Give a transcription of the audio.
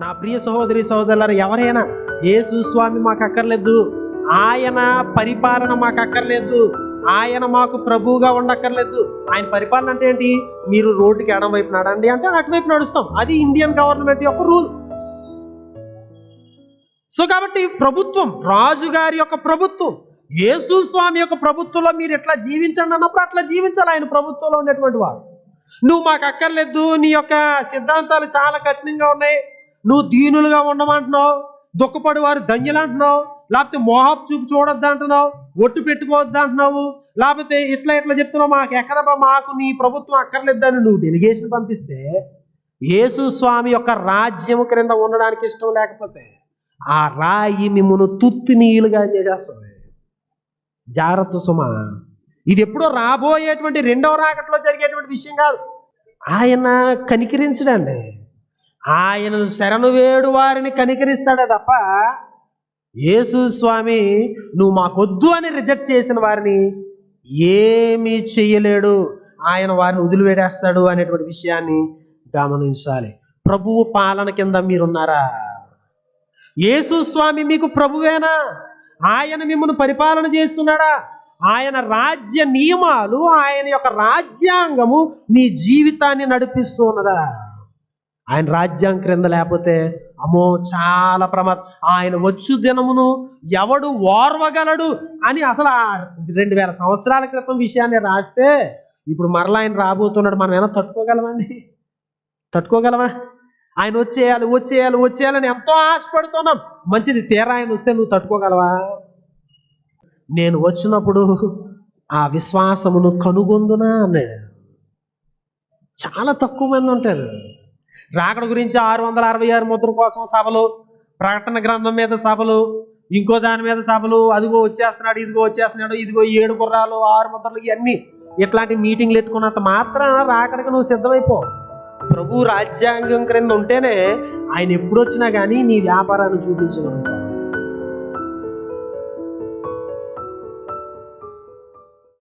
నా ప్రియ సహోదరి సహోదరులారు ఎవరైనా ఏ స్వామి మాకు అక్కర్లేదు ఆయన పరిపాలన మాకు అక్కర్లేదు ఆయన మాకు ప్రభువుగా ఉండక్కర్లేదు. ఆయన పరిపాలన అంటే ఏంటి? మీరు రోడ్డుకి ఎడం వైపు నడండి అంటే అటువైపు నడుస్తాం. అది ఇండియన్ గవర్నమెంట్ యొక్క రూల్. సో కాబట్టి ప్రభుత్వం రాజుగారి యొక్క ప్రభుత్వం యేసు స్వామి యొక్క ప్రభుత్వంలో మీరు ఎట్లా జీవించండి అన్నప్పుడు అట్లా జీవించాలి. ఆయన ప్రభుత్వంలో ఉన్నటువంటి వారు. నువ్వు మాకు అక్కర్లేదు నీ యొక్క సిద్ధాంతాలు చాలా కఠినంగా ఉన్నాయి. నువ్వు దీనులుగా ఉండమంటున్నావు దుఃఖపడి వారు ధన్యులు అంటున్నావు లేకపోతే మోహపు చూపు చూడొద్దు అంటున్నావు ఒట్టు పెట్టుకోవద్దు అంటున్నావు లేకపోతే ఇట్లా ఇట్లా చెప్తున్నావు మాకు ఎక్కడబ్బా మాకు నీ ప్రభుత్వం అక్కర్లేదని నువ్వు డెలిగేషన్ పంపిస్తే యేసు స్వామి యొక్క రాజ్యం క్రింద ఉండడానికి ఇష్టం లేకపోతే ఆ రాయి మిమ్మల్ని తుత్తినీయులుగా చేసేస్తుంది. జాగ్రత్త సుమా. ఇది ఎప్పుడో రాబోయేటువంటి రెండవ రాకట్లో జరిగేటువంటి విషయం కాదు. ఆయన కనికరించడండి. ఆయన శరణు వేడు వారిని కనికరిస్తాడే తప్ప యేసు స్వామి నువ్వు మాకొద్దు అని రిజెక్ట్ చేసిన వారిని ఏమీ చెయ్యలేడు. ఆయన వారిని వదిలివేడేస్తాడు అనేటువంటి విషయాన్ని గమనించాలి. ప్రభువు పాలన కింద మీరున్నారా? యేసు స్వామి మీకు ప్రభువేనా? ఆయన మిమ్మల్ని పరిపాలన చేస్తున్నాడా? ఆయన రాజ్య నియమాలు ఆయన యొక్క రాజ్యాంగము నీ జీవితాన్ని నడిపిస్తూ ఉన్నదా? ఆయన రాజ్యాంగం క్రింద లేకపోతే అమ్మో చాలా ప్రమాదం. ఆయన వచ్చు దినమును ఎవడు ఓర్వగలడు అని అసలు ఆ రెండు వేల సంవత్సరాల క్రితం విషయాన్ని రాస్తే ఇప్పుడు మరలా ఆయన రాబోతున్నాడు మనం ఏమైనా తట్టుకోగలమండి? తట్టుకోగలమా? ఆయన వచ్చేయాలి వచ్చేయాలి వచ్చేయాలని ఎంతో ఆశపడుతున్నాం. మంచిది తీరా ఆయన వస్తే నువ్వు తట్టుకోగలవా? నేను వచ్చినప్పుడు ఆ విశ్వాసమును కనుగొందునా అన్నాడు. చాలా తక్కువ మంది ఉంటారు. రాకడ గురించి ఆరు వందల అరవై ఆరు ముద్ర కోసం సభలు ప్రకటన గ్రంథం మీద సభలు ఇంకో దాని మీద సభలు అదిగో వచ్చేస్తున్నాడు ఇదిగో వచ్చేస్తున్నాడు ఇదిగో ఏడు గుర్రాలు ఆరు ముద్రలు ఇవన్నీ ఇట్లాంటి మీటింగ్లు పెట్టుకున్నంత మాత్రం రాకడికి నువ్వు సిద్ధమైపో. ప్రభు రాజ్యాంగం క్రింద ఉంటేనే ఆయన ఎప్పుడు వచ్చినా కానీ నీ వ్యాపారాన్ని చూపించగలుగుతావు